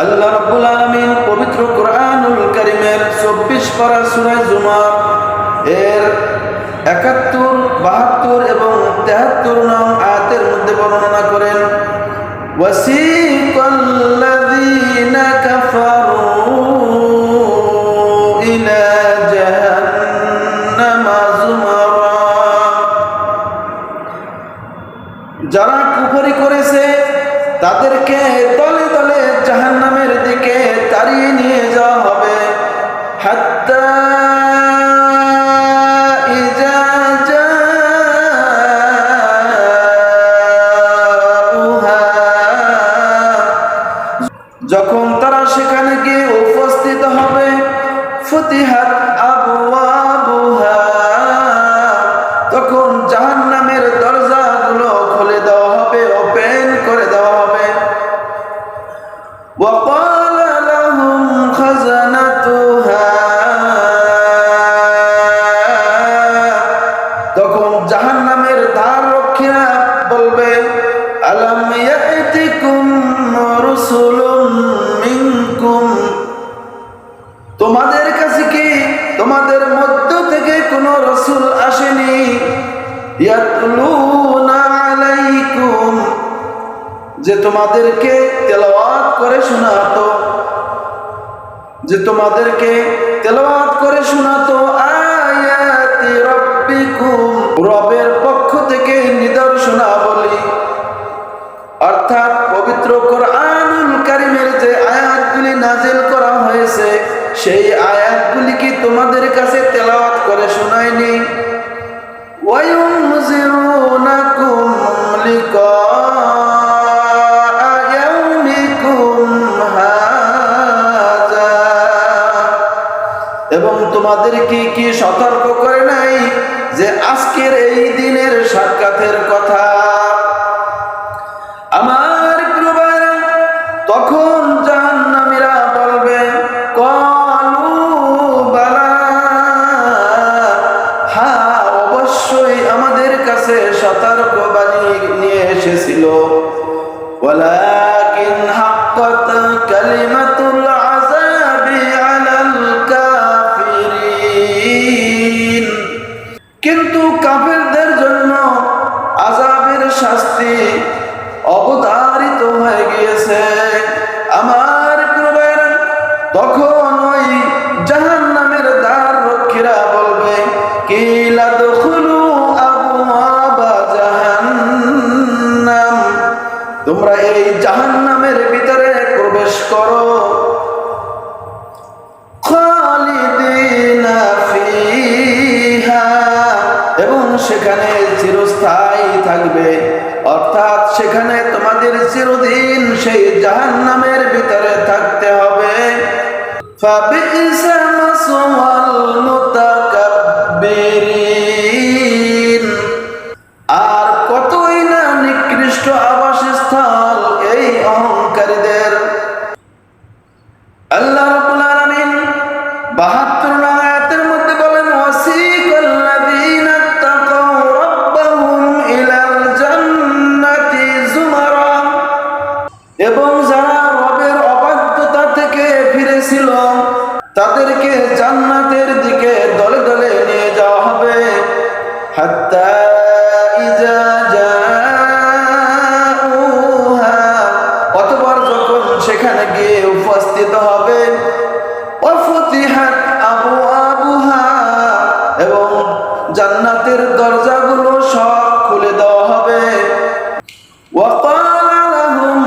আল্লাহ রাব্বুল আলামিন পবিত্র কোরআনুল কারীমের 24 পারা সূরা জুমার এর 71 72 এবং 73 নং আয়াতের মধ্যে বর্ণনা করেন, ওয়াসিকাল্লাযীনা কাফারু ইলা জাহান্নামা যুমারা যারা কুফরি করেছে, তাদেরকে তাড়িয়ে নিয়ে যাওয়া হবে। যখন তারা সেখানে গিয়ে উপস্থিত হবে ফতিহাত আবওয়াবুহা তোমাদের কাছে কি তোমাদের মধ্য থেকে কোন রসুল আসেনি? যে তোমাদেরকে তেলাওয়াত করে শোনাতো। যে তোমাদেরকে তেলাওয়াত করে শোনাতো রবের পক্ষ থেকে সেই আয়াতগুলি কি তোমাদের কাছে তেলাওয়াত করে শোনায়নি وينذرونكم لقاء يومكم هذا এবং তোমাদেরকে কি সতর্ক করে নাই যে আজকের এই দিনের কোরবানি নিয়ে এসেছিল। কিন্তু কাফেরদের জন্য আজাবের শাস্তি অব এই জাহান নামের ভিতরে প্রবেশ করো। এবং সেখানে চিরস্থায়ী থাকবে। অর্থাৎ সেখানে তোমাদের চিরদিন সেই জাহান নামের ভিতরে থাকতে হবে। ফাবিসা ছিল তাদেরকে জান্নাতের দিকে দলে দলে নিয়ে যাওয়া হবে। অতবার যখন সেখানে গিয়ে উপস্থিত হবে এবং জান্নাতের দরজাগুলো সব খুলে দেওয়া হবে। ওয়াকালাহুম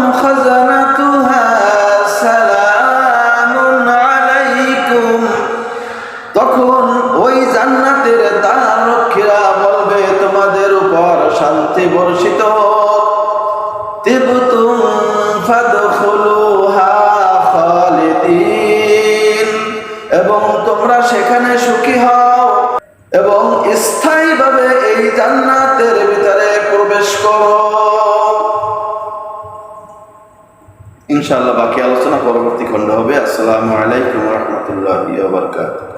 এবং তোমরা সেখানে সুখী হও এবং স্থায়ীভাবে এই জান্নাতের ভিতরে প্রবেশ করো। ইনশাআল্লাহ বাকি আলোচনা পরবর্তী খণ্ড হবে। আসসালামু আলাইকুম রহমতুল্লাহ বারকাত